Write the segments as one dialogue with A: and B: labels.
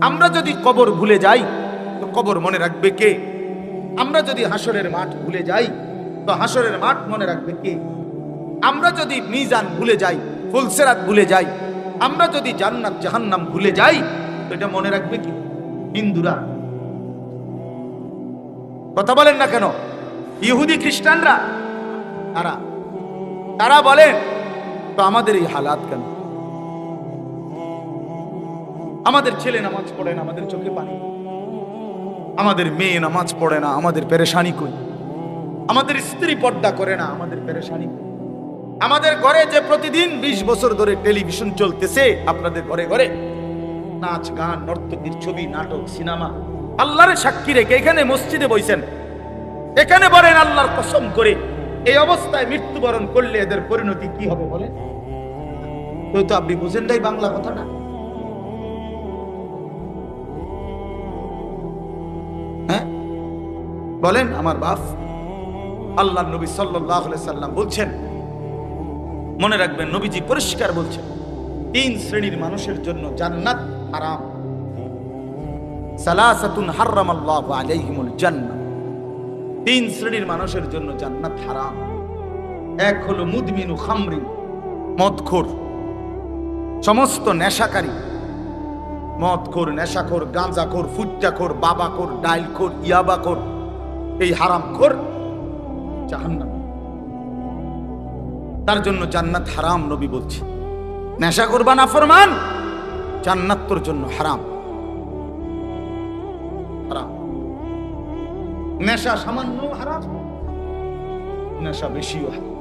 A: আমরা যদি কবর ভুলে যাই, তো কবর মনে রাখবে কে? আমরা যদি হাসরের মাঠ ভুলে যাই, তো হাসরের মাঠ মনে রাখবে কে? আমরা যদি মিজান ভুলে যাই, ফুলসেরাত ভুলে যাই, আমরা যদি জান্নাত, জাহান্নাম ভুলে যাই, তো এটা মনে রাখবে কি? হিন্দুরা। কথা বলেন না কেন? ইহুদি খ্রিস্টানরা? তারা। তারা বলেন, তো আমাদের এই হালাত কেন? আমাদের ছেলে নামাজ পড়ে না, আমাদের চোখে পানি আমাদের মেয়ে নামাজ পড়ে না, আমাদের পেরেশানি কই? আমাদের স্ত্রী পর্দা করে না, আমাদের পেরেশানি আমাদের ঘরে যে প্রতিদিন ২০ বছর ধরে টেলিভিশন চলতেছে, আপনাদের ঘরে ঘরে, নাচ গান, নর্তকীর ছবি, নাটক, সিনেমা, আল্লাহর সাক্ষী রেখে এখানে মসজিদে বইছেন। এখানে বলেন আল্লাহর কসম করে, এই অবস্থায় মৃত্যুবরণ করলে এদের পরিণতি কি হবে বলেন? তো আপনি বুঝেন নাই বাংলা কথাটা হ্যাঁ বলেন, আমার বাপ আল্লাহ নবী সাল্লাহ সাল্লাম বলছেন, মনে রাখবেন, নবীজি পরিষ্কার বলছেন, তিন শ্রেণির মানুষের জন্য জান্নাত হারাম। সালাসাতুন হারাম আল্লাহ আলাইহিমুল জান্নাত তিন শ্রেণির মানুষের জন্য জান্নাত হারাম। এক হলো মুদমিনু খামরি, মদখোর, সমস্ত নেশাকারী। মদখোর, নেশাখোর, গাঁজাখোর ফুচ্চাখোর বাবাখোর, ডাইলখোর, ইয়াবাখোর এই হারামখোর জাহান্নাম। তার জন্য জান্নাত হারাম নবী বলছে। নেশা করবা না ফরমান, জান্নাত তোর জন্য হারাম। হারাম। নেশা সামান্য হারাম, নেশা বেশিও হারাম।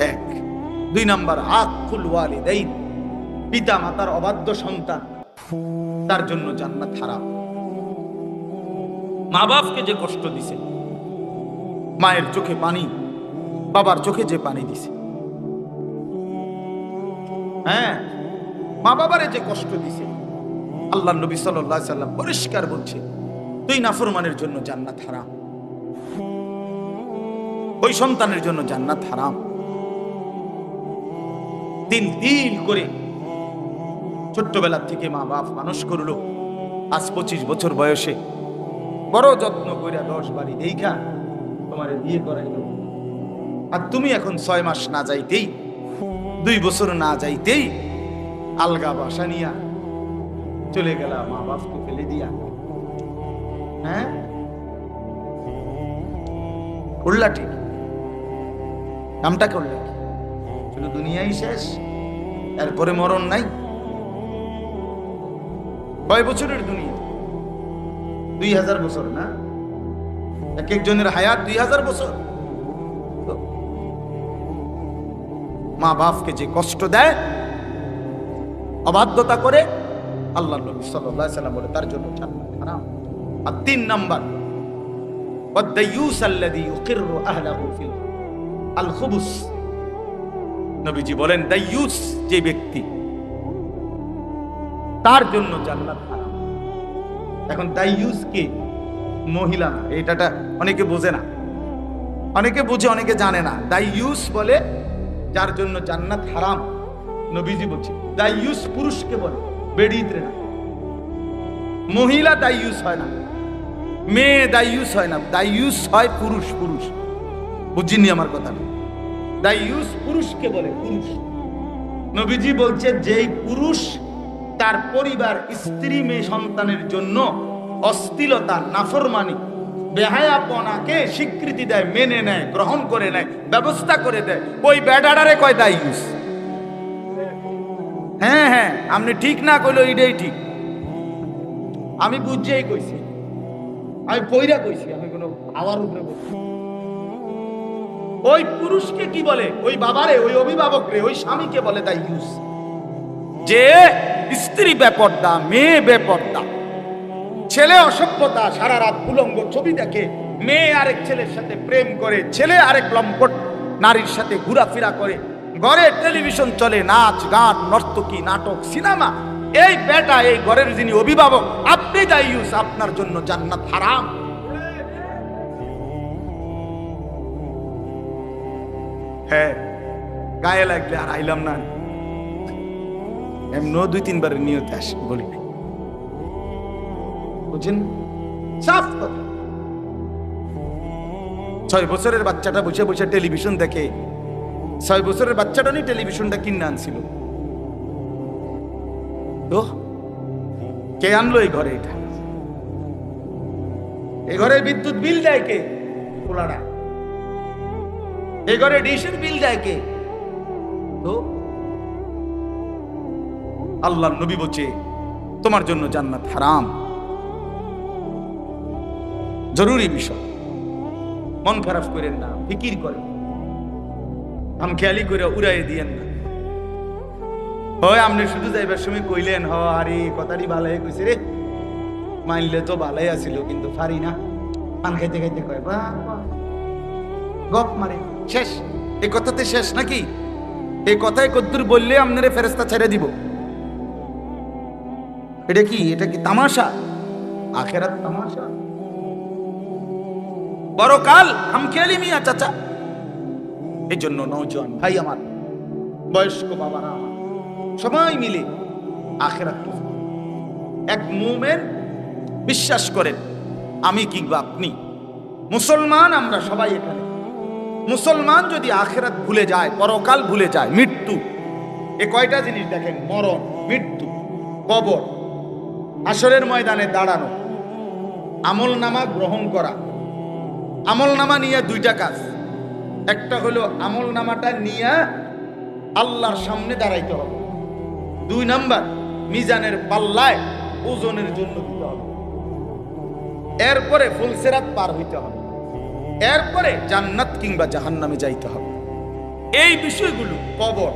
A: এক। দুই নাম্বার, আকুল ওয়ালিদাইন পিতা মাতার অবাধ্য সন্তান। তার জন্য জান্নাত হারাম। মা বাপকে যে কষ্ট দিছে। মায়ের চোখে পানি, বাবার চোখে যে পানি দিছে। হ্যাঁ মা বাবারে যে কষ্ট দিছে। আল্লাহ নবী সাল্লাহ সাল্লাম পরিষ্কার বলছে, তুই নাফরমানের জন্য জান্নাত হারাম। ওই সন্তানের জন্য জান্নাত হারাম। দিন দিন করে ছোট্টবেলার থেকে মা বাপ মানুষ করল। আজ পঁচিশ বছর বয়সে বড় যত্ন কইরা দশ বাড়ি দেখা তোমার বিয়ে করাইলো। আর তুমি এখন ছয় মাস না যাইতেই, দুই বছর না যাইতেই আলগা বাসা নিয়া চলে গেলা মা বাপকে ফেলে দিয়া। হ্যাঁ? উল্লা ঠিক। নামটা করলে শুধু দুনিয়াই শেষ, এরপরে মরণ নাই। কয় বছরের দুনিয়া? দুই হাজার বছর, না? এক একজনের হায়াত দুই হাজার বছর। মা বাপকে যে কষ্ট দেয়, অবাধ্যতা করে আল্লাহ নবী সাল্লাম বলে, তার জন্য আর তিন নাম্বার বলেন যে ব্যক্তি, তার জন্য জান্নাত হারাম। এখন দাইয়ুস কে? মহিলা না এটাটা অনেকে বোঝে না। অনেকে বুঝে, অনেকে জানে না। দাইয়ুস বলে, যার জন্য জান্নাত হারাম, নবীজি বলছে। দাইয়ুস পুরুষকে বলে বেড়িতে না। মহিলা দাইয়ুস হয় না। মেয়ে দাইয়ুস হয় না। দাইয়ুস হয় পুরুষ পুরুষ। বুঝিনি আমার কথা। দাইয়ুস পুরুষকে বলে, পুরুষ। নবীজি বলছে, যেই পুরুষ তার পরিবার, স্ত্রী, মেয়ে সন্তানের জন্য অস্থিলতা নাফরমানি, বেহায়াপনাকে স্বীকৃতি দেয়, মেনে নেয়, গ্রহণ করে নেয়, ব্যবস্থা করে দেয়। ওই ব্যাডাডারে কয় দাইয়ুস হ্যাঁ হ্যাঁ আপনি ঠিক না কইলো এটাই ঠিক। আমি বুঝছেই কইছি। আমি পইরা কইছি, আমি কোনো আওয়ার উপরে ওই পুরুষকে কি বলে? ওই বাবারে, ওই অভিভাবক রে ওই স্বামীকে বলে তাই ইউজ যে স্ত্রী বেপর্দা, মেয়ে বেপর্দা। ছেলে অসভ্যতা, সারা রাত উলঙ্গ ছবি দেখে মেয়ে আরেক ছেলের সাথে প্রেম করে, ছেলে আরেক লম্পট নারীর সাথে ঘোরাফেরা করে। ঘরে টেলিভিশন চলে, নাচ, গান, নর্তকী, নাটক, সিনেমা। এই বেটা, এই ঘরের যিনি অভিভাবক, আপনি দায়ুস আপনার জন্য জান্নাত হারাম। হ্যাঁ গায়ে লাগলে আর আইলাম না এমনও দুই তিনবার নিয়তে আসে, বলি নাই। ছয় বছরের বাচ্চাটা বসে বসে টেলিভিশন দেখে, ছয় বছরের বাচ্চাটা নিয়ে টেলিভিশনটা কিনে আনছিল। তো কে আনলো এই ঘরে এটা? এই ঘরে বিদ্যুৎ বিল দেয় কে? এই ঘরে ডিশের বিল দেয় কে? তো? আল্লাহ নবী বলছে, তোমার জন্য জান্নাত হারাম। জরুরি বিষয়। মন খারাপ করেন না, ফিকির করেন। আম খেয়ালি করে উড়াই দিয়েন না। হয় আপনি শুধু যাইবার সময় কইলেন, হ, আরে, কথাটি ভালাই কইছে রে। মাইনলে তো ভালাই আছিল, কিন্তু পারি না। পান খাইতে খাইতে কয়, বা গপ মারে, শেষ এই কথাতে শেষ নাকি? এই কথায় কদ্দুর বললে আপনারে ফেরেস্তা ছেড়ে দিব। এটা কি? এটা কি তামাশা? আখেরাত তামাশা? বড় কাল হামখেয়ালি মিয়া চাচা। এই জন্য নৌজওয়ান ভাই আমার, বয়স্ক বাবারা আমার, সবাই মিলে আখেরাত এক মুমেন বিশ্বাস করেন, আমি কিংবা আপনি? মুসলমান আমরা সবাই এখানে। মুসলমান যদি আখেরাত ভুলে যায়, পরকাল ভুলে যায়, মৃত্যু। এ কয়টা জিনিস দেখেন? মরণ, মৃত্যু, কবর আসরের ময়দানে দাঁড়ানো। আমল নামা গ্রহণ করা। আমল নামা নিয়ে দুইটা কাজ। একটা হলো আমল নামাটা নিয়ে আল্লাহর সামনে দাঁড়াইতে হবে। দুই নাম্বার, মিজানের পাল্লায় ওজনের জন্য দিতে হবে। এরপরে ফুলসেরাত পার হইতে হবে। এরপরে জান্নাত কিংবা জাহান্নামে যাইতে হবে। এই বিষয়গুলো কবর।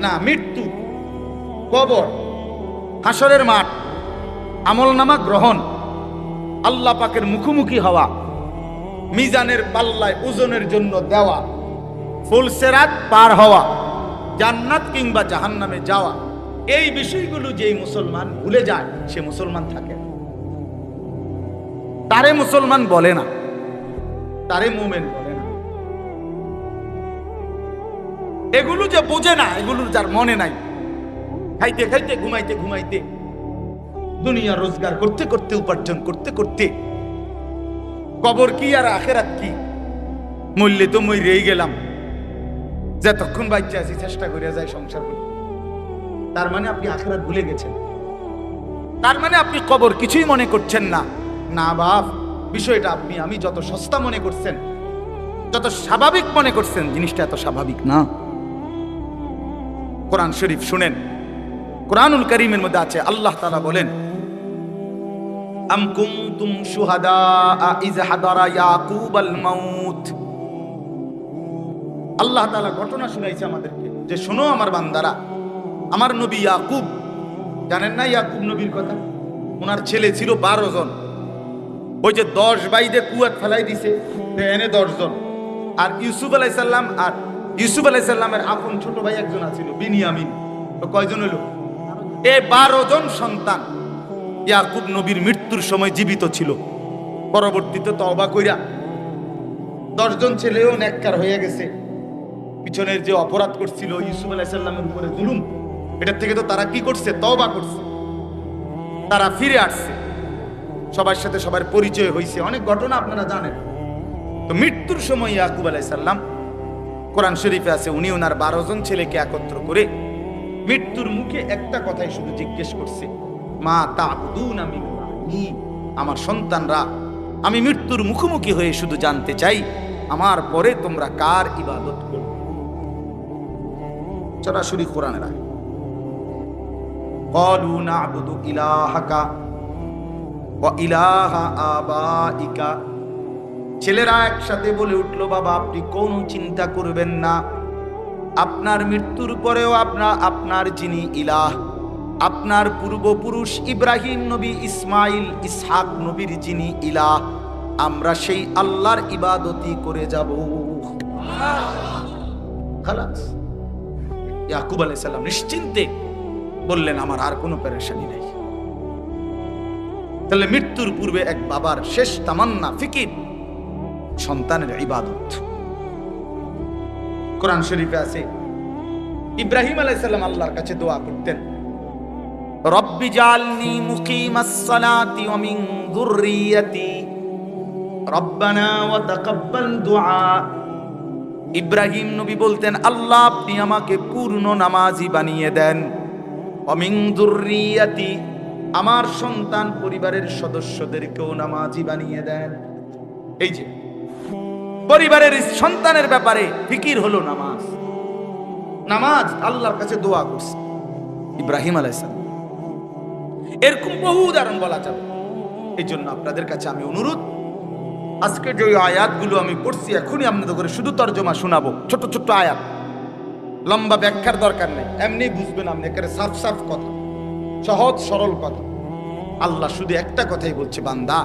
A: না, মৃত্যু কবর। হাসরের মাঠ, আমলনামা গ্রহণ, আল্লাহ পাকের মুখোমুখি হওয়া, মিজানের পাল্লায় ওজনের জন্য দেওয়া ফুলসেরাত পার হওয়া, জান্নাত কিংবা জাহান্নামে যাওয়া, এই বিষয়গুলো যেই মুসলমান ভুলে যায়, সে মুসলমান থাকে। তারে মুসলমান বলে না, তারে মুমেন বলে না। এগুলো যে বোঝে না এগুলো যার মনে নাই। খাইতে খাইতে, ঘুমাইতে ঘুমাইতে। দুনিয়া রোজগার করতে করতে, উপার্জন করতে করতে। কবর কি আর আখেরাত কি? মূল্যে তো মই রেই গেলাম। যতক্ষণ বাচ্চা আছি, চেষ্টা করে যায় সংসার করি। তার মানে আপনি আখেরাত ভুলে গেছেন। তার মানে আপনি কবর কিছুই মনে করছেন না। না বাপ, বিষয়টা আপনি, আমি যত সস্তা মনে করছেন, যত স্বাভাবিক মনে করছেন, জিনিসটা এত স্বাভাবিক না। কোরআন শরীফ শুনেন কোরআনুল করিমের মধ্যে আছে, আল্লাহ তাআলা বলেন, আম কুনতুম শুহাদা ইয়াকুব আল আল্লাহ তাআলা ঘটনা শুনাইছে আমাদেরকে, যে শোনো আমার বান্দারা, আমার নবী ইয়াকুব, জানেন না ইয়াকুব নবীর কথা? ওনার ছেলে ছিল বারো জন। ওই যে দশ বাইদে কুয়াত ফেলাই দিছে এনে দশ জন। আর ইউসুফ আলাইসাল্লাম আর ইউসুফ আলাইসাল্লামের আপন ছোট ভাই একজন আছিল বিনিয়ামিন। তো কয়জন হলো? এ বারো জন সন্তান। ইয়াকুব নবীর মৃত্যুর সময় জীবিত ছিল। পরবর্তীতে তওবা কইরা দশজন ছেলেও নেককার হয়ে গেছে। পিছনের যে অপরাধ করছিল ইউসুফ আলাইসাল্লামের উপরে জুলুম, এটার থেকে তো তারা কি করছে? তওবা করছে। তারা ফিরে আসছে। সবার সাথে সবার পরিচয় হয়েছে অনেক ঘটনা আপনারা জানেন। তো মৃত্যুর সময় ইয়াকুব আলাইসাল্লাম কোরআন শরীফে আছে, উনি ওনার বারো জন ছেলেকে একত্র করে মৃত্যুর মুখে একটা কথাই শুধু জিজ্ঞেস করছে মা তাবুদুন আমি আমার সন্তানরা আমি মৃত্যুর মুখোমুখি হয়ে শুধু জানতে চাই আমার পরে তোমরা কার ইবাদত করবে সরাসরি কোরআনের আয় قالوا نعبد إلهك وإله آبائك ছেলেরা একসাথে বলে উঠলো বাবা আপনি কোন চিন্তা করবেন না আপনার মৃত্যুর পরেও আপনার আপনার যিনি ইলাহ, আপনার পূর্বপুরুষ ইব্রাহিম নবী ইসমাইল ইসহাক নবীর যিনি ইলাহ, আমরা সেই আল্লাহর ইবাদতি করে যাব। ইয়াকুব আলাইহিস সালাম নিশ্চিন্তে বললেন, আমার আর কোনো পেরেশানি নেই। তাহলে মৃত্যুর পূর্বে এক বাবার শেষ তামান্না ফিকির, সন্তানের ইবাদত। কোরআন শরীফে আছে। ইব্রাহিম আলাইসাল্লাম আল্লাহর কাছে দোয়া করতেন। রব্বি জালনি মুকিমাস সালাতি ওয়া মিন যুররিয়াতি। রব্বানা ওয়া তাকাব্বাল দুআ। ইব্রাহিম নবী বলতেন, আল্লাহ, আপনি আমাকে পূর্ণ নামাজি বানিয়ে দেন। অমিং দুর্রিয়াতি আমার সন্তান পরিবারের সদস্যদেরকেও নামাজি বানিয়ে দেন। এই যে পরিবারের সন্তানের ব্যাপারে ফিকির হলো নামাজ। নামাজ আল্লাহর কাছে দোয়া করছে। ইব্রাহিম আলাইসালাম এরকম বহু উদাহরণ বলা যাবে। এই জন্য আপনাদের কাছে আমি অনুরোধ, আজকে যে আয়াতগুলো আমি পড়ছি, এখনই আপনাদের করে শুধু তর্জমা শোনাবো। ছোট ছোট আয়াত। লম্বা ব্যাখ্যার দরকার নেই। এমনি বুঝবেন আপনি, একেবারে সাফ সাফ কথা। সহজ, সরল কথা। আল্লাহ শুধু একটা কথাই বলছে, বান্দা,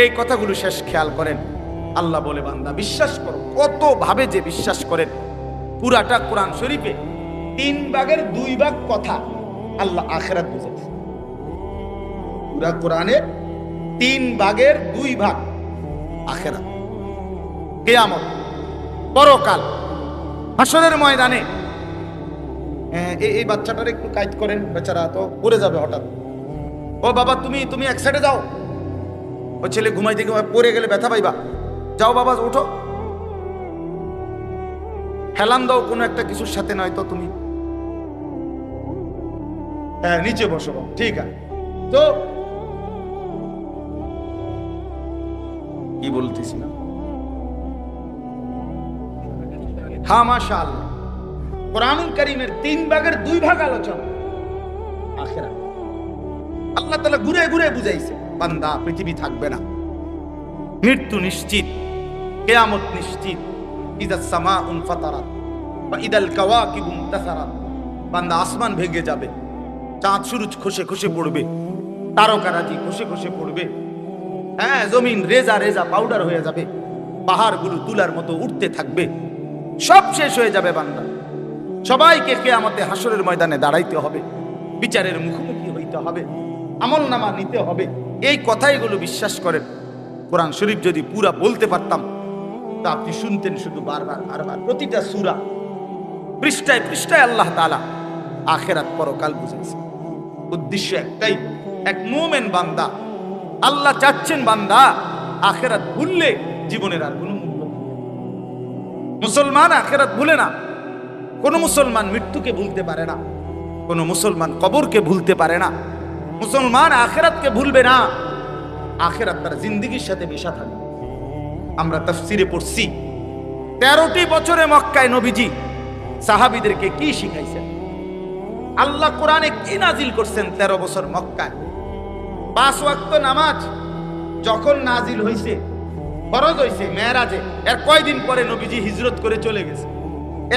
A: এই কথাগুলো শেষ খেয়াল করেন। আল্লাহ বলে বান্দা বিশ্বাস করো কত ভাবে যে বিশ্বাস করেন। পুরাটা কোরআন শরীফে তিন ভাগের দুই ভাগ কথা আল্লাহ আখেরাত বুঝেছে। পুরা কোরআনে তিন ভাগের দুই ভাগ আখেরাত। কেয়ামত পরকাল হাসরের ময়দানে। হ্যাঁ, এই বাচ্চাটার একটু কাইট করেন বেচারা তো পড়ে যাবে হঠাৎ। ও বাবা তুমি তুমি এক সাইডে যাও। ও ছেলে ঘুমাই ঘুমাই পড়ে গেলে ব্যথা পাইবা। যাও বাবা, উঠো। হেলান দাও, কোনো একটা কিছুর সাথে নয়তো তুমি। হ্যাঁ নিচে বসো ঠিক আছে। তো কি বলতেছিলাম হ্যাঁ মাশা আল্লাহ কোরআনুল করিমের তিন ভাগের দুই ভাগ আলোচনা। আখেরা আল্লাহ তালা ঘুরে ঘুরে বুঝাইছে, বান্দা, পৃথিবী থাকবে না। মৃত্যু নিশ্চিত। কেয়ামত নিশ্চিত। ইদা সামা উন ফাতারাত বা ইদাল কাওয়াকিব তাসারাত বান্দা আসমান ভেঙে যাবে, চাঁদ সুরুজ খসে খসে পড়বে, তারকারাজি খসে খসে পড়বে। হ্যাঁ জমিন রেজা রেজা পাউডার হয়ে যাবে, পাহাড়গুলো তুলার মতো উঠতে থাকবে। সব শেষ হয়ে যাবে বান্দা। সবাইকে কেয়ামতে হাসরের ময়দানে দাঁড়াইতে হবে, বিচারের মুখোমুখি হইতে হবে আমল নামা নিতে হবে। এই কথাইগুলো বিশ্বাস করেন। কোরআন শরীফ যদি পুরা বলতে পারতাম তা আপনি শুনতেন, শুধু বারবার বারবার। প্রতিটা সুরা পৃষ্ঠায় পৃষ্ঠায় আল্লাহ তালা আখেরাত পরকাল বুঝাইছে। উদ্দেশ্য একটাই, এক মোমেন বান্দা, আল্লাহ চাচ্ছেন বান্দা আখেরাত ভুললে জীবনের আর কোনো মূল্য মুসলমান আখেরাত ভুলে না। কোন মুসলমান মৃত্যুকে ভুলতে পারে না। কোন মুসলমান কবরকে ভুলতে পারে না। মুসলমান আখেরাতকে ভুলবে না। আখেরাত তার জিন্দিগির সাথে মেশা থাকে আমরা তফসিরে পড়ছি। তেরোটি বছরে মক্কায় নবীজি সাহাবিদেরকে কি শিখাইছেন? আল্লাহ কোরআনে কি নাজিল করছেন তেরো বছর মক্কায়? পাঁচ ওয়াক্ত নামাজ যখন নাজিল হইছে, ফরজ হইছে, মেয়েরাজে, এর কয়দিন পরে নবীজি হিজরত করে চলে গেছে?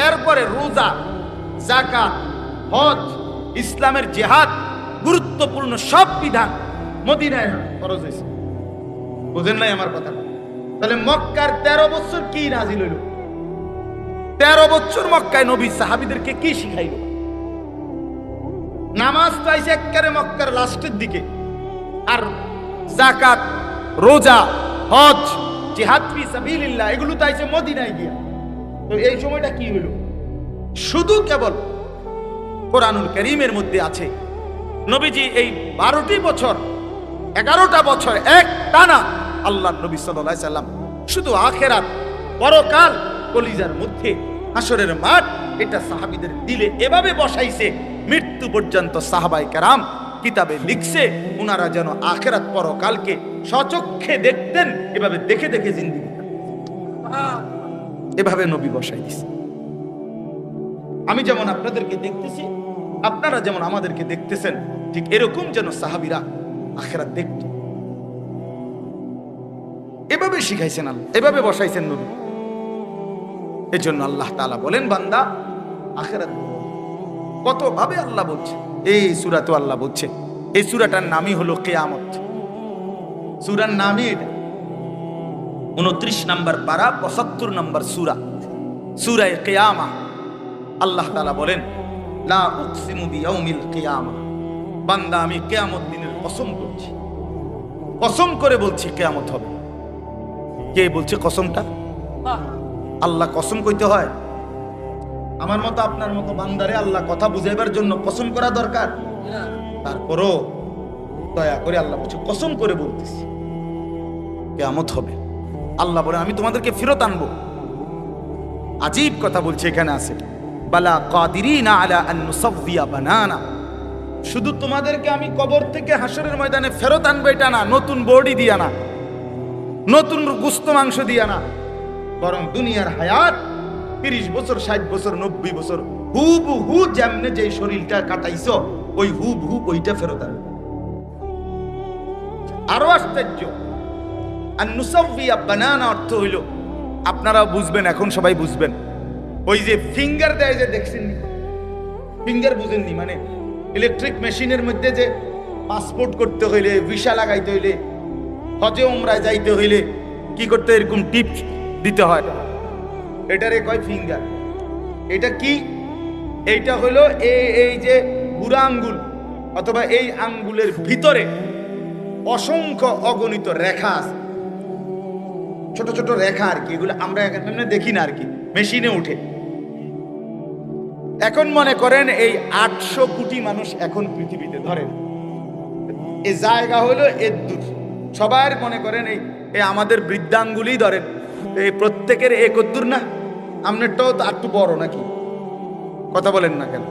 A: এরপরে রোজা জাকাত হজ, ইসলামের জেহাদ, গুরুত্বপূর্ণ সব বিধান মদিনায় ফরজ হয়েছে বুঝেন নাই আমার কথা তাহলে মক্কার তেরো বছর কি নাজিল হইল তেরো বছর মক্কায় নবী সাহাবিদেরকে কি শিখাইল? নামাজ পাইছে একেবারে মক্কার লাস্টের দিকে। আর জাকাত রোজা, হজ, জিহাদ ফি সাবিলিল্লাহ, এগুলো তো আইছে মদিনায় গিয়া। তো এই সময়টা কি হলো শুধু কেবল কোরআনুল করিমের মধ্যে আছে। নবীজি এই বারোটি বছর, এগারোটা বছর এক টানা আল্লাহ নবী সাল্লাম শুধু আখেরাত পরকাল কলিজার মধ্যে হাসরের মাঠ, এটা সাহাবিদের দিলে এভাবে বসাইছে, মৃত্যু পর্যন্ত সাহাবাই কারাম কিতাবে লিখছে ওনারা যেন আখেরাত পরকালকে সচক্ষে দেখতেন, এভাবে দেখে দেখে জিন্দিগি এভাবে নবী বসাই দিছে। আমি যেমন আপনাদেরকে দেখতেছি, আপনারা যেমন আমাদেরকে দেখতেছেন, ঠিক এরকম যেন সাহাবিরা আখেরাত দেখত এভাবে শিখাইছেন আল্লাহ, এভাবে বসাইছেন নবী। এই জন্য আল্লাহ তাআলা বলেন, বান্দা, আখেরাত কত ভাবে আল্লাহ বলছে? এই সুরা তো আল্লাহ বলছে, এই সুরাটার নামই হলো কেয়ামত। সুরার নামই এটা। উনত্রিশ নাম্বার পারা, পঁচাত্তর নাম্বার সুরা, সূরায়ে কিয়ামা। আল্লাহ তালা বলেন, লা কিয়ামা। বান্দা, আমি কেয়ামত দিনের কসম করছি। কসম করে বলছি কেয়ামত হবে। কে বলছে কসমটা? আল্লাহ কসম কইতে হয়। আমার মতো আপনার মতো বান্দারে আল্লাহ কথা বুঝাইবার জন্য কসম করা দরকার। তারপরও দয়া করে আল্লাহ বলছে কসম করে বলতেছি। কেয়ামত হবে। আল্লাহ বলে আমি তোমাদেরকে ফেরত আনব। আজীব কথা বলছে এখানে আছে। বালা কাদিরিনা আলা আন নুসাফিয়া বানানা। শুধু তোমাদেরকে আমি কবর থেকে হাসরের ময়দানে ফেরত আনব এটা না নতুন বডি দিয়া না। নতুন গুস্ত মাংস দিয়া না। বরং দুনিয়ার হায়াত, তিরিশ বছর, ষাট বছর, নব্বই বছর হু বু হু যেমনে যে শরীরটা কাটাইছ, ওই হু হু ওইটা ফেরত আনবে আরও আশ্চর্য। আর নুসাফিয়া বানানা অর্থ হইল আপনারা বুঝবেন, এখন সবাই বুঝবেন। ওই যে ফিঙ্গার দেয় যে, দেখছেন ফিঙ্গার বুঝেননি মানে ইলেকট্রিক মেশিনের মধ্যে যে পাসপোর্ট করতে হইলে ভিসা লাগাইতে হইলে হজে উমরায় যাইতে হইলে কি করতে এরকম টিপ দিতে হয়। এটারে কয় ফিঙ্গার এটা কি? এইটা হলো এই এই যে বুড়া আঙ্গুল অথবা এই আঙ্গুলের ভিতরে অসংখ্য অগণিত রেখা আছে। ছোট ছোট রেখা আর কি। এগুলো আমরা দেখি না আর কি। মেশিনে উঠে। এখন মনে করেন এই আটশো কোটি মানুষ এখন পৃথিবীতে ধরেন। এ জায়গা হলো দূর সবার মনে করেন এই এই আমাদের বৃদ্ধাঙ্গুলি ধরেন, এই প্রত্যেকের এক দূর না? আপনারটাও তো একটু বড় নাকি? কথা বলেন না কেন?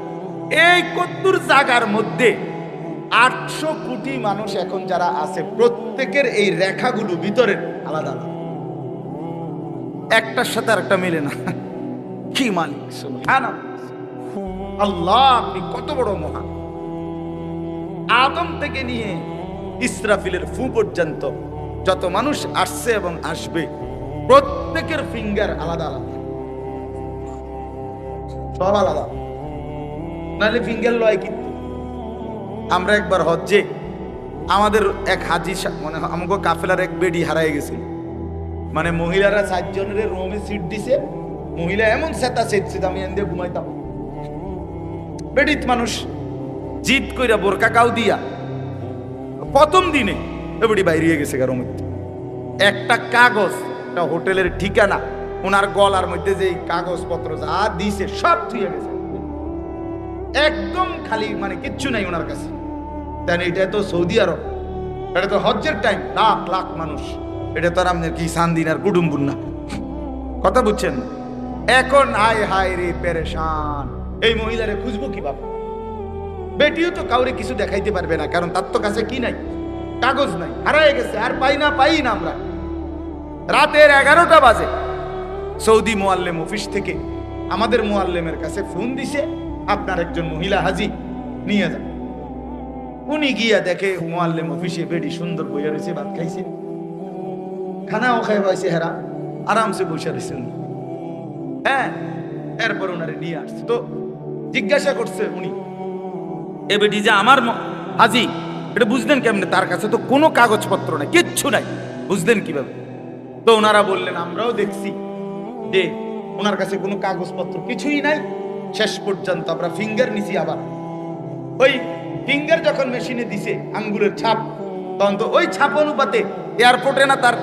A: এই কদ্দুর জাগার মধ্যে আটশো কোটি মানুষ এখন যারা আছে, প্রত্যেকের এই রেখাগুলো ভিতরের আলাদা আলাদা। একটার সাথে আরেকটা মিলে না। কি মালিক। আল্লাহ, আপনি কত বড় মহান। আদম থেকে নিয়ে ইসরাফিলের ফু পর্যন্ত যত মানুষ আসছে এবং আসবে, প্রত্যেকের ফিঙ্গার আলাদা আলাদা। সব আলাদা। নাহলে ফিঙ্গার লয় কিন্তু আমরা একবার হজ্জে, আমাদের এক হাজি মানে আমাকে কাফেলার এক বেডি হারাই গেছিল। মানে মহিলারা চারজনের রোমে সিট দিছে, মহিলা এমন সেতা সেটছে আমি এনে ঘুমাইতাম। বেডিত মানুষ জিত কইরা বোরকা কাউ দিয়া প্রথম দিনে এবারে বাইরে গেছে কারও মধ্যে একটা কাগজ, একটা হোটেলের ঠিকানা, ওনার গলার মধ্যে যে কাগজপত্র যা দিছে, সব থুয়ে গেছে। একদম খালি মানে কিচ্ছু নাই ওনার কাছে। তাই এটা তো সৌদি আরব, এটা তো হজ্জের টাইম লাখ লাখ মানুষ। এটা তো আর আপনার কি সান্দিন আর কুটুম্বুর না। কথা বুঝছেন? এখন হায় হায় রে, পেরেশান। এই মহিলারে খুঁজবো কীভাবে? বেটিও তো কাউরে কিছু দেখাইতে পারবে না, কারণ তার তো কাছে কি নাই? কাগজ নাই, হারায় গেছে, আর পাই না পাই না আমরা। রাতের এগারোটা বাজে। সৌদি মোয়াল্লেম অফিস থেকে আমাদের মোয়াল্লেমের কাছে ফোন দিছে, আপনার একজন মহিলা হাজি, নিয়ে যান। উনি গিয়া দেখে মোয়াল্লেম অফিসে বেডি সুন্দর বইয়া রয়েছে, ভাত খাইছে। খানাও খাই পাইছে হেরা, আরামসে বসে রয়েছে উনি। হ্যাঁ এরপর ওনারে নিয়ে আসছে। তো জিজ্ঞাসা করছে উনি এ বেটি যে আমার হাজি, এটা বুঝলেন কেমনে? তার কাছে তো কোনো কাগজপত্র নাই, কিচ্ছু নাই। বুঝলেন কীভাবে? তো ওনারা বললেন, আমরাও দেখছি। যে ওনার কাছে কোনো কাগজপত্র কিছুই নাই। শেষ পর্যন্ত আমরা ফিঙ্গার নিছি আবার। ওই ফিঙ্গার যখন মেশিনে দিছে, আঙ্গুলের ছাপ, তখন তো ওই ছাপ অনুপাতে এয়ারপোর্টে না তার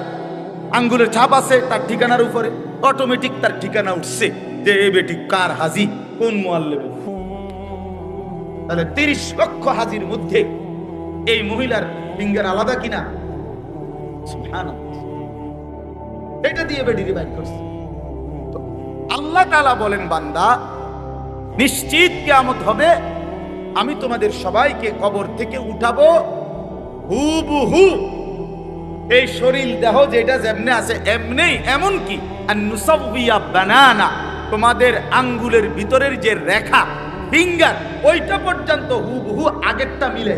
A: আঙ্গুলের ছাপ আছে, তার ঠিকানার উপরে। অটোমেটিক তার ঠিকানা উঠছে। যে এ বেটি কার হাজি? কোন মোয়াল্লেবে তাহলে তিরিশ লক্ষ হাজির মধ্যে এই মহিলার ফিঙ্গার আলাদা কিনা? এটা দিয়ে বেডিরে বাইর করছে। আল্লাহ তাআলা বলেন, বান্দা, নিশ্চিত কিয়ামত হবে, আমি তোমাদের সবাইকে কবর থেকে উঠাবো, হুবহু। এই শরীর দেহ যেটা যেমনে আছে এমনি এমন কি আর নুসাবিয়া বানানা, তোমাদের আঙ্গুলের ভিতরের যে রেখা ফিঙ্গার, ওইটা পর্যন্ত হুবহু আগেরটা মিলে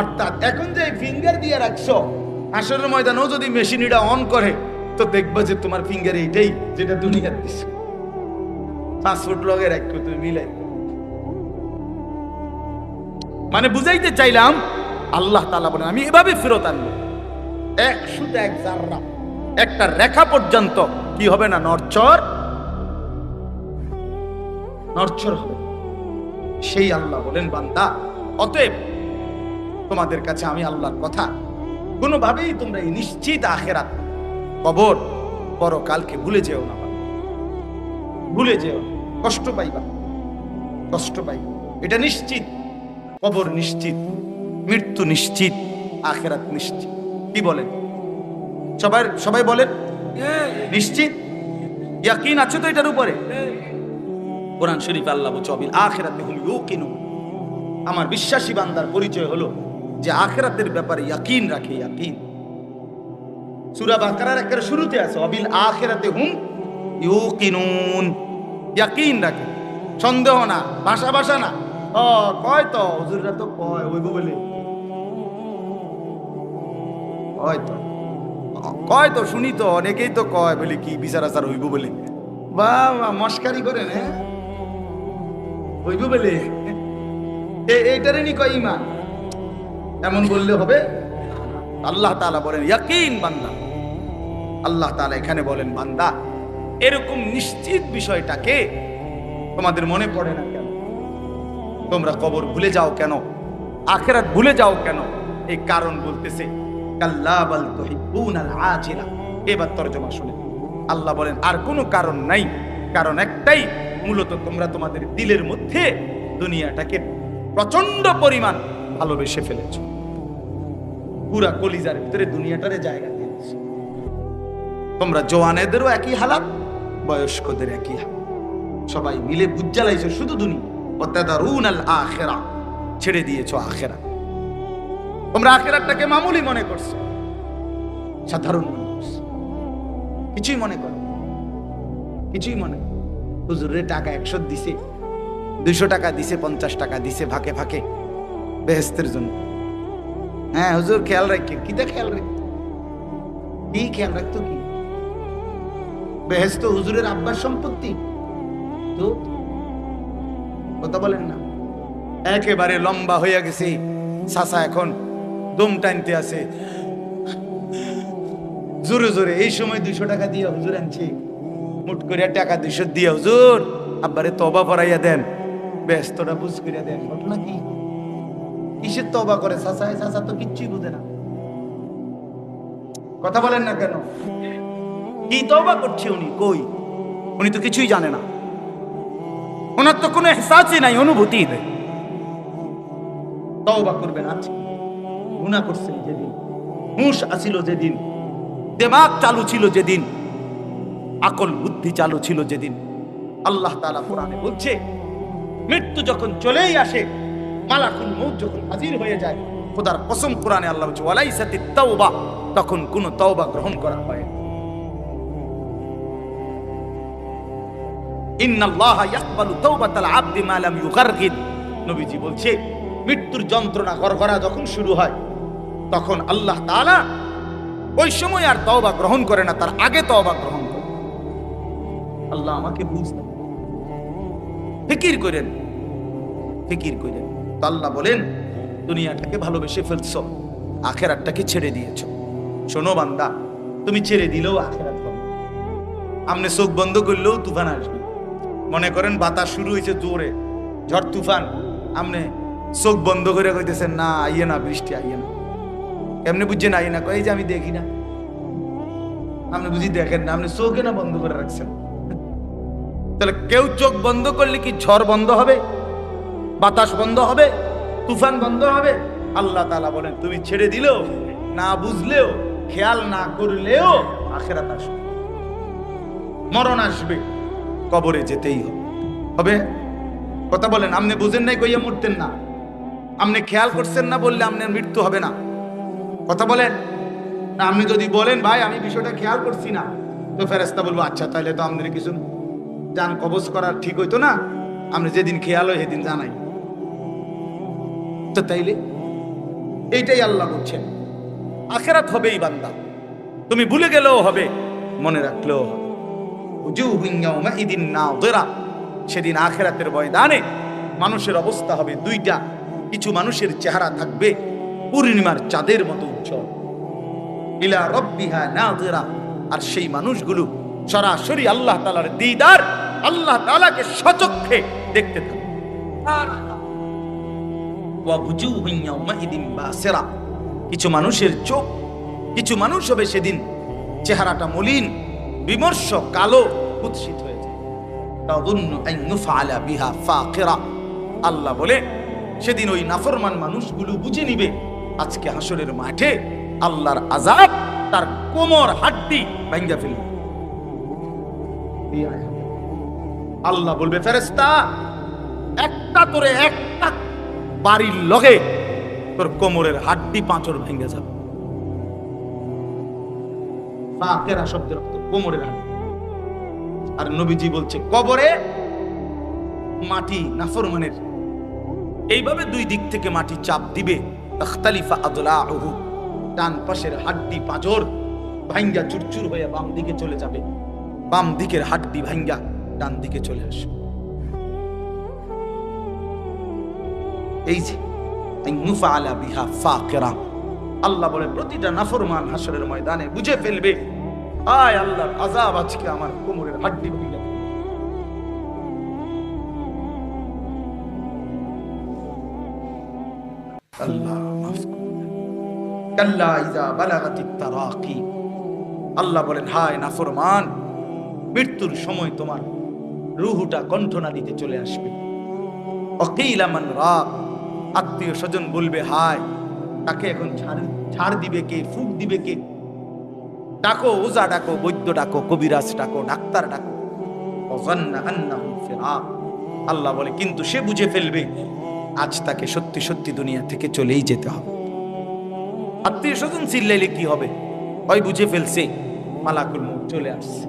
A: অর্থাৎ এখন যে ফিঙ্গার দিয়ে রাখছো আসরের ময়দানেও যদি মেশিন এটা অন করে, তো দেখবা যে তোমার ফিঙ্গার এইটাই যেটা দুনিয়ার দিছে পাসপোর্ট লগে রাখো তুমি মিলাই মানে বুঝাইতে চাইলাম, আল্লাহ তালা বলেন, আমি এভাবে ফেরত আনব। এক শুধু এক একটা রেখা পর্যন্ত, কি হবে না নরচর নরচর হবে। সেই আল্লাহ বলেন, বান্দা, অতএব তোমাদের কাছে আমি আল্লাহর কথা। কোনোভাবেই তোমরা এই নিশ্চিত আখেরাত কবর পরকালকে ভুলে যেও না ভুলে যেও কষ্ট পাইবা। কষ্ট পাইবা। এটা নিশ্চিত। কবর নিশ্চিত। মৃত্যু নিশ্চিত। আখেরাত নিশ্চিত। কি বলেন? সবাই সবাই বলেন, নিশ্চিত? ইয়াকিন আছে তো এটার উপরে? কোরআন শরীফ আল্লাহ অবিল আখেরাতে হুম ইউকিনুন। আমার বিশ্বাসী বান্দার পরিচয় হলো যে আখেরাতের ব্যাপারে ইয়াকিন রাখে, ইয়াকিন। সূরা বাকারার একেবারে শুরুতে আছে, অবিল আখেরাতে হুম ইউকিনুন। ইয়াকিন রাখে। সন্দেহ না, ভাষা ভাষা না। ও, কয় তো? হুজুররা তো কয় ওইব বলে। কয় তো? কয় তো? শুনি তো, অনেকেই তো কয়, বলে কি বিচার আচার হইব বলে। বা মস্কারি করেন হ্যাঁ? হইব বলে? এইটারে নি কয় ইমান? এমন বললে হবে, আল্লাহ তাআলা বলেন, ইয়াকিন বান্দা। আল্লাহ তাআলা এখানে বলেন, বান্দা, এরকম নিশ্চিত বিষয়টাকে তোমাদের মনে পড়ে না কেন? তোমরা কবর ভুলে যাও কেন? আখেরাত ভুলে যাও কেন? এই কারণ বলতেছে এবার তরজমা শুনে। আল্লাহ বলেন, আর কোনো কারণ নাই। কারণ একটাই মূলত তোমরা তোমাদের দিলের মধ্যে দুনিয়াটাকে প্রচণ্ড পরিমাণ ভালোবেসে ফেলেছো। পুরা কলিজার ভিতরে দুনিয়াটারে জায়গা দিয়েছে। তোমরা জওয়ানেদেরও একই হালাত, বয়স্কদের একই হালাত। সবাই মিলে বুজ্জালাইছো শুধু দুনিয়া। ছেড়ে দিয়েছ আখেরা। তোমরা আখেরাতটাকে মামুলি মনে করছ, সাধারণ মনে করছ। কিছুই মনে করো কিছুই মনে করো। হুজুরের টাকা একশো দিছে, দুইশো টাকা দিছে, পঞ্চাশ টাকা দিছে ফাঁকে ফাঁকে বেহেস্তের জন্য। হ্যাঁ হুজুর, খেয়াল রাখে। কিতা খেয়াল রাখতো কি খেয়াল রাখতো কি? বেহেস্ত হুজুরের আব্বার সম্পত্তি? তো, কথা বলেন না। একেবারে লম্বা হইয়া গেছে। সাসা এখন দম টানতে আছে। জোরে জোরে, এই সময় দুইশো টাকা দিয়ে হুজুর আনছি। মুট করিয়া টাকা দুইশো দিয়ে, হুজুর। আব্বারে তবা পড়াইয়া দেন। ব্যস্তটা বুঝ করিয়া দেন। ঘটনা কি? কিসের তবা করে? সাসায় সাসা তো কিচ্ছুই বুঝে না। কথা বলেন না কেন? কি তবা করছে উনি? কই? উনি তো কিছুই জানে না। ওনার তো কোনো এহসাসই নাই, অনুভূতি নেই তওবা করবেন আজকে গুনাহ করছেন যেদিন। হুঁশ আসিল যেদিন। দেমাগ চালু ছিল যেদিন। আকল বুদ্ধি চালু ছিল যেদিন। আল্লাহ তাআলা কোরআনে বলছে, মৃত্যু যখন চলেই আসে, মালাকুল মউত যখন হাজির হয়ে যায়, খোদার কসম কোরআনে আল্লাহ বলছে ওয়ালাইসাতিত তাওবা, তখন কোনো তওবা গ্রহণ করা হয় মা নবীজি বলছে, মৃত্যুর যন্ত্রণা গড়গড়া যখন শুরু হয়, তখন আল্লাহ তাআলা ওই সময় আর তওবা গ্রহণ করে না, তার আগে তওবা গ্রহণ আল্লাহ আমাকে বুঝতে ফিকির করেন। ফিকির করেন। আল্লাহ বলেন, দুনিয়াটাকে ভালোবেসে ফেলছো, আখেরাতটাকে ছেড়ে দিয়েছ। শোনো বান্দা, তুমি ছেড়ে দিলেও আখেরাত হবে। আমনে চোখ বন্ধ করলেও তুফান আসবে। মনে করেন বাতাস শুরু হয়েছে জোরে। ঝড় তুফান, আমনে চোখ বন্ধ করে কইতেছেন, না, আইয়ে না, বৃষ্টি আইয়ে না। এমনি বুঝছেন আইয়ে না? কই যে আমি দেখি না। আপনি বুঝি দেখেন না আপনি চোখে না বন্ধ করে রাখছেন। তাহলে কেউ চোখ বন্ধ করলে কি ঝড় বন্ধ হবে? বাতাস বন্ধ হবে? তুফান বন্ধ হবে? আল্লাহ তালা বলেন, তুমি ছেড়ে দিলেও, না বুঝলেও, খেয়াল না করলেও আখেরাত আসবে। মরণ আসবে। কবরে যেতেই হবে। কথা বলেন, আপনি বুঝেন নাই কইয়া মরতেন না। আপনি খেয়াল করছেন না বললে আপনার মৃত্যু হবে না। কথা বলেন। না, আপনি যদি বলেন, ভাই, আমি বিষয়টা খেয়াল করছি না। তো ফেরেস্তা বলব আচ্ছা তাহলে তো আমাদের কিছু যান কবজ করার ঠিক হইতো না, আমরা যেদিন খেয়াল হয় সেদিন জানাই। তো তাইলে, এইটাই আল্লাহ বলছেন। আখেরাত হবেই বান্দা। তুমি ভুলে গেলেও হবে, মনে রাখলেও হবে। সেদিন আখেরাতের ময়দানে মানুষের অবস্থা হবে দুইটা। কিছু মানুষের চেহারা থাকবে পূর্ণিমার চাঁদের মতো উজ্জ্বল। আর সেই মানুষগুলো সরাসরি আল্লাহ তাআলার দিদার আল্লাহ তাআলাকে সচক্ষে দেখতে বাসিরা। কিছু মানুষের চোখ, কিছু মানুষ হবে সেদিন চেহারাটা মলিন, বিমর্ষ, কালো আল্লাহ বলে, সেদিন ওই নাফরমান মানুষগুলো বুঝে নিবে, আজকে হাসরের মাঠে আল্লাহর আযাব তার কোমর হাড্ডি ভাঙ্গা ফেলবে। আল্লাহ বলবে, ফেরেশতা, একটা তোরে একটা বাড়ির লগে তোর কোমরের হাড্ডি পাঁচর ভেঙে যাবে। শব্দের অর্থ কোমরের হাড্ডি। আর নবীজি বলছে, কবরে মাটি নাফরমানের। এইভাবে দুই দিক থেকে মাটি চাপ দিবে। তাখতালিফা আদলাহু ডান পাশের হাড্ডি পাঁজর ভাঙ্গা চুরচুর হয়ে বাম দিকে চলে যাবে। বাম দিকের হাড্ডি ভাঙ্গা ডান দিকে চলে আসবে এই যে আল্লাহ বলে, প্রতিটা নাফরমান হাসরের ময়দানে বুঝে ফেলবে, আয় আল্লাহর আজাব আজকে আমার কোমরের হাড্ডি ভেঙে আল্লাহ বলেন, হায় নাফরমান, মৃত্যুর সময় তোমার রুহুটা কণ্ঠনালীতে চলে আসবে। অকিলামান রাত আত্মীয় স্বজন বলবে, হায়, তাকে এখন ছাড় ছাড় দিবে কে, ফুক দিবে কে? ডাকো ওজা ডাকো, বৈদ্য ডাকো, কবিরাজ ডাকো, ডাক্তার ডাকো। আল্লাহ বলে, কিন্তু সে বুঝে ফেলবে, আজ তাকে সত্যি সত্যি দুনিয়া থেকে চলেই যেতে হবে। আত্মীয় স্বজন চিল্লাইলে কি হবে? হয় বুঝে ফেলছে, মালাকুল মুখ চলে আসছে।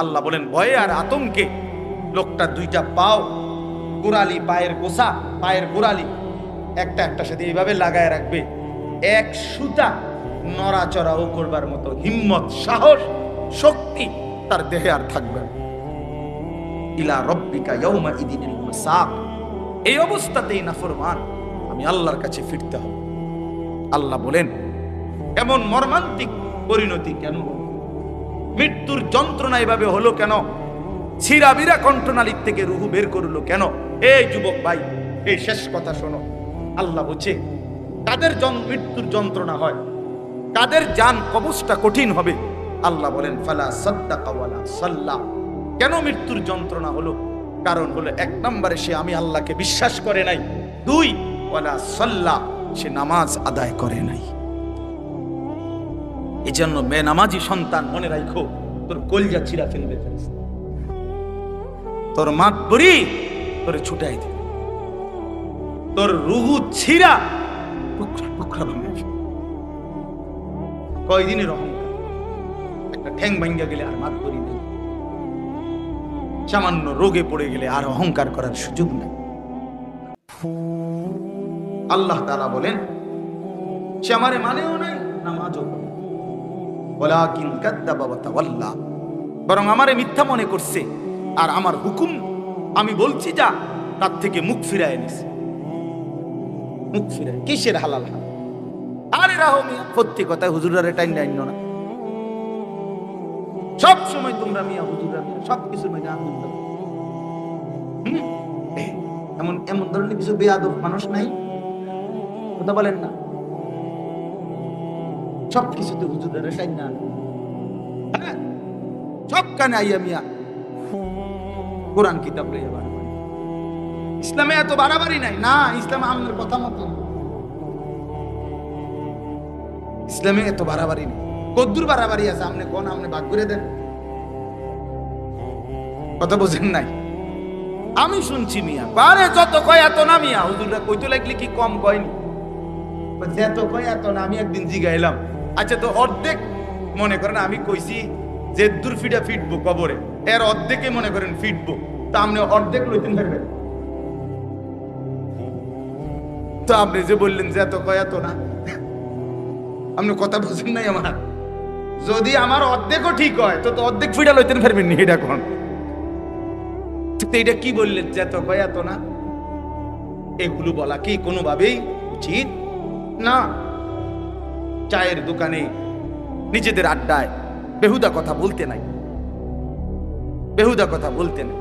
A: আল্লাহ বলেন, ভয়ে আর আতঙ্কে লোকটা দুইটা পাও, গোড়ালি, পায়ের গোসা, পায়ের গোড়ালি। একটা একটা সাথে এইভাবে লাগায় রাখবে। এক সুতা নড়াচড়াও করবার মতো হিম্মত, সাহস, শক্তি তার দেহে আর থাকবে ইলা রব্বিকা ইয়াউমা ইদিনিল এই অবস্থাতেই নাফরমান, আমি আল্লাহর কাছে ফিরতে হবে। আল্লাহ বলেন, এমন মর্মান্তিক পরিণতি কেন? মৃত্যুর যন্ত্রণা এভাবে হলো কেন? ছিরাবিরা কণ্ঠনালীর থেকে রুহু বের করল কেন? এই যুবক ভাই, এই শেষ কথা শোনো। আল্লাহ বলছে জন- মৃত্যুর যন্ত্রণা হয়? কাদের যান কবচটা কঠিন হবে? আল্লাহ বলেন, ফালা সাদ্দাকা ওয়ালা সাল্লা। কেন মৃত্যুর যন্ত্রণা হলো? কারণ হলো এক নম্বরে সে আমি আল্লাহকে বিশ্বাস করে নাই। দুই, ওয়ালা সাল্লা, সে নামাজ আদায় করে নাই। এই জন্য বেনামাজি সন্তান মনে রাখো তোর কলজা ছিঁড়া ফেলবে। তোর মাত বড়ি তোরে ছুটাই দিবে তোর রুহু ছিঁড়া টুকরা টুকরা ভাঙবে কয়দিনের অহংকার একটা ঠ্যাং ভাঙ্গা গেলে আর মাত বড়ি নেই সামান্য রোগে পড়ে গেলে আর অহংকার করার সুযোগ নেই আল্লাহ তাআলা বলেন, সে আমারে মানেও নাই করে। ওয়ালাকিন কাদ্দাবা ওয়া বরং আমারে মিথ্যা মনে করছে। আর আমার হুকুম, আমি বলছি যা, তার থেকে মুখ ফিরায় নিছে মুখ ফিরায়, কিসের হালাল হালাল? আরে রাহো মিয়া, সত্যি কথা, হুজুরারে টাইন না সব সময় তোমরা মিয়া, হুজুরা মিয়া, সব হুম? এমন এমন ধরনের কিছু বেয়াদব মানুষ নাই? কথা বলেন না। সব কিছুতে হুজুরের টাইম না হ্যাঁ? সব কানে আইয়া মিয়া কোরআন কিতাব লইয়া ইসলামে এত বাড়াবাড়ি নাই? না, ইসলামে আমাদের কথা মতো। ইসলামে এত বাড়াবাড়ি নেই। কদ্দুর বাড়াবাড়ি আছে, আপনি কোন, আপনি ভাগ করে দেন। কথা বোঝেন নাই? আমি শুনছি মিয়া পারে যত কয় এত না মিয়া। হুজুররা কইতে লাগলে কি কম কয়নি? এত কয় এত না, আমি একদিন জিগাইলাম। আচ্ছা তো অর্ধেক মনে করেন, আমি কইছি যে দূর ফিটা ফিটবো কবরে। এর অর্ধেকে মনে করেন ফিটবো তা আপনি অর্ধেক লইতেন পারবেন তো আপনি যে বললেন যে এত কয়, এত না। আপনি কথা বুঝেন নাই আমার। যদি আমার অর্ধেকও ঠিক হয়, তো অর্ধেক ফিটা লইতেন পারবেন নি এটা কোন? এটা কি বললেন যে এত কয়, এত না? এগুলো বলা কি কোনোভাবেই উচিত না। চায়ের দোকানে নিজেদের আড্ডায় বেহুদা কথা বলতে নাই। বেহুদা কথা বলতে নাই।